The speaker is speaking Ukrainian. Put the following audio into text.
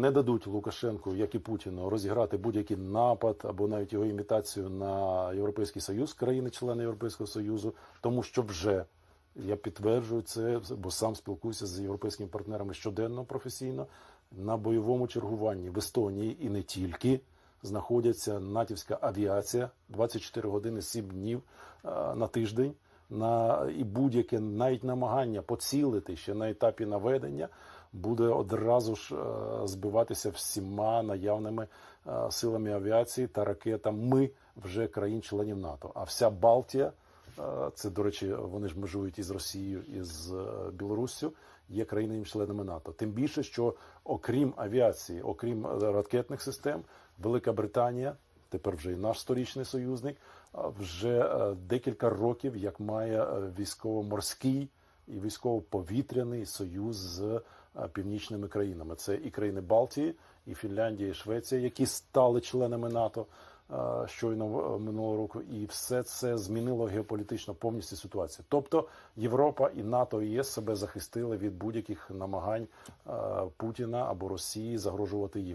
Не дадуть Лукашенку, як і Путіну, розіграти будь-який напад або навіть його імітацію на Європейський Союз, країни-члени Європейського Союзу, тому що вже я підтверджую це, бо сам спілкуюся з європейськими партнерами щоденно професійно на бойовому чергуванні в Естонії і не тільки знаходяться натівська авіація 24 години 7 днів на тиждень. На і будь-яке навіть намагання поцілити ще на етапі наведення буде одразу ж е, збиватися всіма наявними е, силами авіації та ракетами вже країн-членів НАТО. А вся Балтія, е, це до речі, вони ж межують із Росією і з Білоруссю, є країнами-членами НАТО. Тим більше, що окрім авіації, окрім ракетних систем, Велика Британія. Тепер вже і наш сторічний союзник вже е, декілька років, як має е, військово-морський і військово-повітряний союз з е, північними країнами. Це і країни Балтії, і Фінляндія, і Швеція, які стали членами НАТО щойно минулого року, і все це змінило геополітично повністю ситуацію. Тобто Європа і НАТО і ЄС себе захистили від будь-яких намагань Путіна або Росії загрожувати їм.